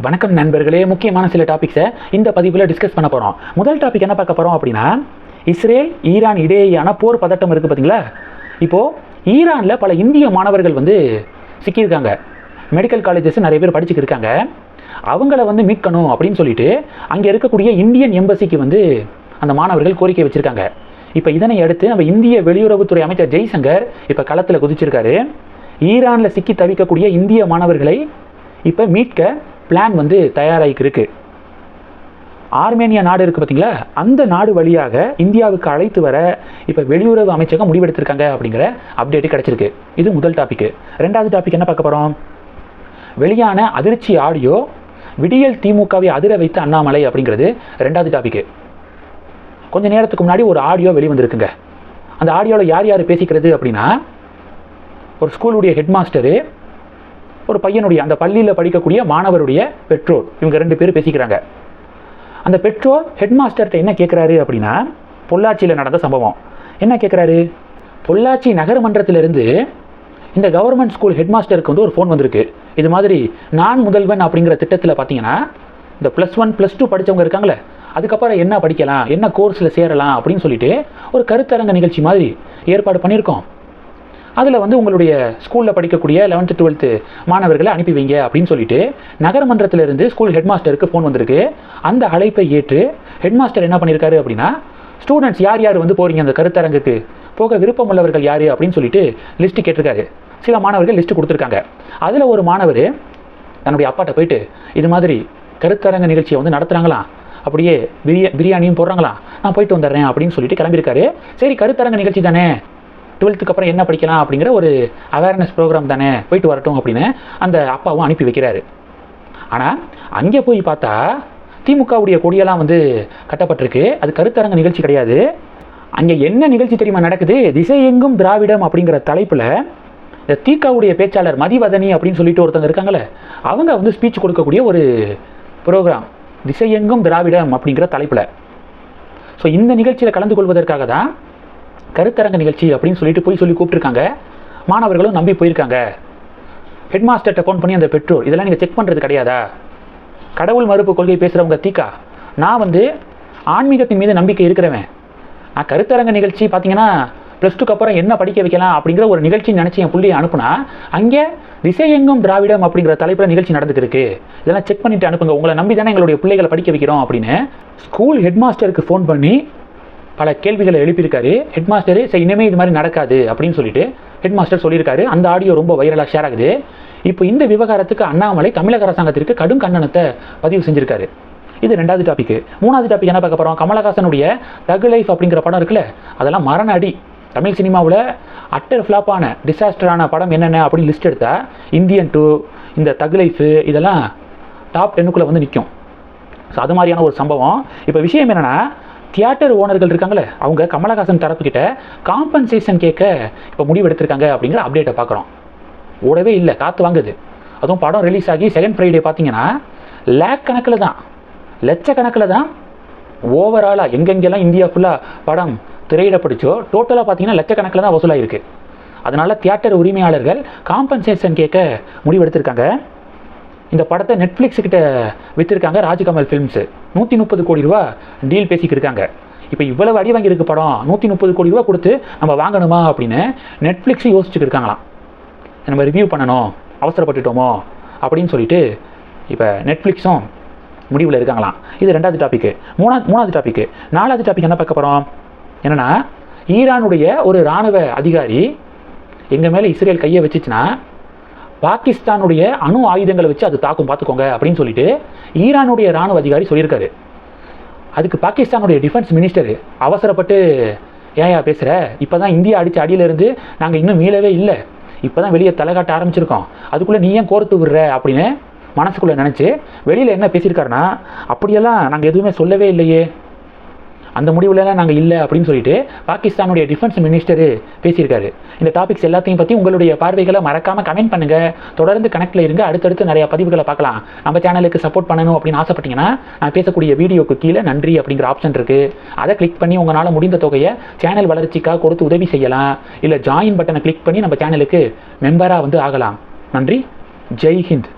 வணக்கம் நண்பர்களே. முக்கியமான சில டாபிக்ஸை இந்த பதிவில் டிஸ்கஸ் பண்ண போகிறோம் முதல் டாபிக் என்ன பார்க்க போகிறோம் அப்படின்னா இஸ்ரேல் ஈரான் இடையேயான போர் பதட்டம் இருக்குது பார்த்தீங்களா இப்போது ஈரானில் பல இந்திய மாணவர்கள் வந்து சிக்கியிருக்காங்க. மெடிக்கல் காலேஜஸ் நிறைய பேர் படிச்சுட்டு இருக்காங்க அவங்கள வந்து மீட்கணும் அப்படின்னு சொல்லிட்டு அங்கே இருக்கக்கூடிய இந்தியன் எம்பசிக்கு வந்து அந்த மாணவர்கள் கோரிக்கை வச்சுருக்காங்க. இப்போ இதனை அடுத்து நம்ம இந்திய வெளியுறவுத்துறை அமைச்சர் ஜெய்சங்கர் இப்போ களத்தில் குதிச்சிருக்காரு. ஈரானில் சிக்கி தவிக்கக்கூடிய இந்திய மாணவர்களை இப்போ மீட்க பிளான் வந்து தயாராகிக்கு இருக்கு ஆர்மேனியா நாடு இருக்குது பார்த்தீங்களா அந்த நாடு வழியாக இந்தியாவுக்கு அழைத்து வர இப்போ வெளியுறவு அமைச்சகம் முடிவெடுத்திருக்காங்க அப்படிங்கிற அப்டேட்டு கிடச்சிருக்கு. இது முதல் டாபிக் ரெண்டாவது டாபிக் என்ன பார்க்க போகிறோம் வெளியான அதிர்ச்சி ஆடியோ விடியல் திமுகவை அதிர வைத்த அண்ணாமலை அப்படிங்கிறது ரெண்டாவது டாபிக் கொஞ்ச நேரத்துக்கு முன்னாடி ஒரு ஆடியோ வெளிவந்திருக்குங்க. அந்த ஆடியோவில் யார் யார் பேசிக்கிறது அப்படின்னா ஒரு ஸ்கூலுடைய ஹெட் மாஸ்டரு ஒரு பையனுடைய அந்த பள்ளியில் படிக்கக்கூடிய மாணவருடைய பெற்றோர் இவங்க ரெண்டு பேரும் பேசிக்கிறாங்க. அந்த பெற்றோர் ஹெட் மாஸ்டர்கிட்ட என்ன கேட்குறாரு அப்படின்னா பொள்ளாச்சியில் நடந்த சம்பவம். என்ன கேட்குறாரு பொள்ளாச்சி நகரமன்றத்திலிருந்து இந்த கவர்மெண்ட் ஸ்கூல் ஹெட் மாஸ்டருக்கு வந்து ஒரு ஃபோன் வந்திருக்கு. இது மாதிரி நான் முதல்வன் அப்படிங்கிற திட்டத்தில் பார்த்தீங்கன்னா இந்த ப்ளஸ் ஒன் ப்ளஸ் டூ படித்தவங்க இருக்காங்களே அதுக்கப்புறம் என்ன படிக்கலாம் என்ன கோர்ஸில் சேரலாம் அப்படின்னு சொல்லிட்டு ஒரு கருத்தரங்க நிகழ்ச்சி மாதிரி ஏற்பாடு பண்ணியிருக்கோம். அதில் வந்து உங்களுடைய ஸ்கூலில் படிக்கக்கூடிய லெவன்த்து டுவெல்த்து மாணவர்களை அனுப்பி வைங்க அப்படின்னு சொல்லிட்டு நகரமன்றத்திலிருந்து ஸ்கூல் ஹெட் மாஸ்டருக்கு ஃபோன் வந்திருக்கு. அந்த அழைப்பை ஏற்று ஹெட் மாஸ்டர் என்ன பண்ணியிருக்காரு அப்படின்னா ஸ்டூடெண்ட்ஸ் யார் யார் வந்து போகிறீங்க அந்த கருத்தரங்குக்கு? போக விருப்பம் உள்ளவர்கள் யார்? அப்படின்னு சொல்லிட்டு லிஸ்ட்டு கேட்டிருக்காரு. சில மாணவர்கள் லிஸ்ட்டு கொடுத்துருக்காங்க. அதில் ஒரு மாணவர் தன்னுடைய அப்பாட்ட போயிட்டு இது மாதிரி கருத்தரங்க நிகழ்ச்சியை வந்து நடத்துகிறாங்களாம் அப்படியே பிரியா பிரியாணியும் போடுறாங்களா? நான் போயிட்டு வந்துடுறேன் அப்படின்னு சொல்லிட்டு கிளம்பியிருக்காரு. சரி கருத்தரங்க நிகழ்ச்சி தானே? டுவெல்த்துக்கு அப்புறம் என்ன படிக்கலாம் அப்படிங்கிற ஒரு அவேர்னஸ் ப்ரோக்ராம் தானே போயிட்டு வரட்டும் அப்படின்னு அந்த அப்பாவும் அனுப்பி வைக்கிறாரு. ஆனால் அங்கே போய் பார்த்தா திமுகவுடைய கொடியெல்லாம் வந்து கட்டப்பட்டிருக்கு. அது கருத்தரங்க நிகழ்ச்சி கிடையாது. அங்கே என்ன நிகழ்ச்சி தெரியுமா நடக்குது? திசையெங்கும் திராவிடம் அப்படிங்கிற தலைப்பில் இந்த தீக்காவுடைய பேச்சாளர் மதிவதனி அப்படின்னு சொல்லிட்டு ஒருத்தவங்க இருக்காங்களே அவங்க வந்து ஸ்பீச் கொடுக்கக்கூடிய ஒரு ப்ரோக்ராம் திசையெங்கும் திராவிடம் அப்படிங்கிற தலைப்பில். ஸோ இந்த நிகழ்ச்சியில் கலந்து கொள்வதற்காக தான் கருத்தரங்க நிகழ்ச்சி அப்படின்னு சொல்லிட்டு போய் சொல்லி கூப்பிட்டுருக்காங்க. மாணவர்களும் நம்பி போயிருக்காங்க. ஹெட் மாஸ்டர்கிட்ட ஃபோன் பண்ணி அந்த பெற்றோர் இதெல்லாம் நீங்கள் செக் பண்ணுறது கிடையாதா? கடவுள் மறுப்பு கொள்கை பேசுகிறவங்க தீக்கா? நான் வந்து ஆன்மீகத்தின் மீது நம்பிக்கை இருக்கிறவன். நான் கருத்தரங்க நிகழ்ச்சி பார்த்தீங்கன்னா ப்ளஸ் டூக்கு அப்புறம் என்ன படிக்க வைக்கலாம் அப்படிங்கிற ஒரு நிகழ்ச்சி நினச்சி என் புள்ளியை அனுப்புனா அங்கே திசையெங்கும் திராவிடம் அப்படிங்கிற தலைப்பில் நிகழ்ச்சி நடந்துட்டு இருக்கு. இதெல்லாம் செக் பண்ணிட்டு அனுப்புங்க. உங்களை நம்பி தானே எங்களுடைய பிள்ளைகளை படிக்க வைக்கிறோம் அப்படின்னு ஸ்கூல் ஹெட் மாஸ்டருக்கு ஃபோன் பண்ணி பல கேள்விகளை எழுப்பியிருக்காரு. ஹெட் மாஸ்டர் சரி இனிமேல் இது மாதிரி நடக்காது அப்படின்னு சொல்லிட்டு ஹெட் மாஸ்டர் சொல்லியிருக்காரு. அந்த ஆடியோ ரொம்ப வைரலாக ஷேர் ஆகுது. இப்போ இந்த விவகாரத்துக்கு அண்ணாமலை தமிழக அரசாங்கத்திற்கு கடும் கண்டனத்தை பதிவு செஞ்சிருக்காரு. இது ரெண்டாவது டாபிக் மூணாவது டாபிக் என்ன பார்க்க போகிறோம் கமலஹாசனுடைய தகு லைஃப் அப்படிங்கிற படம் இருக்குல்ல அதெல்லாம் மரண அடி. தமிழ் சினிமாவில் அட்டர் ஃப்ளாப்பான டிசாஸ்டரான படம் என்னென்ன அப்படின்னு லிஸ்ட் எடுத்தா இந்தியன் டூ இந்த தகு லைஃபு இதெல்லாம் டாப் டென்னுக்குள்ளே வந்து நிற்கும் ஸோ அது மாதிரியான ஒரு சம்பவம். இப்போ விஷயம் என்னென்னா தியேட்டர் ஓனர்கள் இருக்காங்களே அவங்க கமலஹாசன் தரப்புக்கிட்ட காம்பன்சேஷன் கேட்க இப்போ முடிவெடுத்திருக்காங்க அப்படிங்கிற அப்டேட்டை பார்க்குறோம் ஓடவே இல்லை காற்று வாங்குது. அதுவும் படம் ரிலீஸ் ஆகி செகண்ட் ஃப்ரைடே பார்த்தீங்கன்னா லேக் கணக்கில் தான் லட்சக்கணக்கில் தான் ஓவராலாக எங்கெங்கெல்லாம் இந்தியா ஃபுல்லாக படம் திரையிடப்படுச்சோ டோட்டலாக பார்த்தீங்கன்னா லட்சக்கணக்கில் தான் வசூலாகிருக்கு அதனால் தியேட்டர் உரிமையாளர்கள் காம்பன்சேஷன் கேட்க முடிவெடுத்திருக்காங்க இந்த படத்தை நெட்ஃப்ளிக்ஸ் கிட்ட விற்றுருக்காங்க ராஜ்கமல் ஃபிலிம்ஸு நூற்றி முப்பது கோடி ரூபா டீல் பேசிக்கிருக்காங்க இப்போ இவ்வளவு அடி வாங்கியிருக்கு படம் நூற்றி முப்பது கோடி ரூபா கொடுத்து நம்ம வாங்கணுமா அப்படின்னு நெட்ஃப்ளிக்ஸும் யோசிச்சுட்டு இருக்காங்களாம். நம்ம ரிவ்யூ பண்ணணும் அவசரப்பட்டுட்டோமோ அப்படின்னு சொல்லிட்டு இப்போ நெட்ஃப்ளிக்ஸும் முடிவில் இருக்காங்களாம். இது ரெண்டாவது டாப்பிக்கு மூணாவது மூணாவது டாப்பிக்கு நாலாவது டாபிக் என்ன பார்க்க போகிறோம் என்னென்னா ஈரானுடைய ஒரு இராணுவ அதிகாரி எங்கள் மேலே இஸ்ரேல் கையை வச்சுச்சுன்னா பாகிஸ்தானுடைய அணு ஆயுதங்களை வச்சு அது தாக்கும் பார்த்துக்கோங்க அப்படின்னு சொல்லிட்டு ஈரானுடைய ராணுவ அதிகாரி சொல்லியிருக்காரு. அதுக்கு பாகிஸ்தானுடைய டிஃபென்ஸ் மினிஸ்டர் அவசரப்பட்டு ஏயா பேசுகிற இப்போ தான் இந்தியா அடித்த அடியிலேருந்து நாங்கள் இன்னும் மீளவே இல்லை. இப்போ தான் வெளியே தலை காட்ட ஆரம்பிச்சிருக்கோம். அதுக்குள்ளே நீ ஏன் கோர்த்து விடுற? அப்படின்னு மனசுக்குள்ளே நினச்சி வெளியில் என்ன பேசியிருக்காருன்னா அப்படியெல்லாம் நாங்கள் எதுவுமே சொல்லவே இல்லையே. அந்த முடிவுலலாம் நாங்கள் இல்லை அப்படின்னு சொல்லிட்டு பாகிஸ்தானுடைய டிஃபென்ஸ் மினிஸ்டர் பேசியிருக்காரு. இந்த டாபிக்ஸ் எல்லாத்தையும் பற்றி உங்களுடைய பார்வைகளை மறக்காமல் கமெண்ட் பண்ணுங்கள் தொடர்ந்து கனெக்டில் இருங்க. அடுத்தடுத்து நிறையா பதிவுகளை பார்க்கலாம். நம்ம சேனலுக்கு சப்போர்ட் பண்ணணும் அப்படின்னு ஆசைப்பட்டீங்கன்னா நான் பேசக்கூடிய வீடியோக்கு கீழே நன்றி அப்படிங்கிற ஆப்ஷன் இருக்குது அதை கிளிக் பண்ணி உங்களால் முடிந்த தொகையை சேனல் வளர்ச்சிக்காக கொடுத்து உதவி செய்யலாம். இல்லை ஜாயின் பட்டனை கிளிக் பண்ணி நம்ம சேனலுக்கு மெம்பராக வந்து ஆகலாம். நன்றி. ஜெய் ஹிந்த்.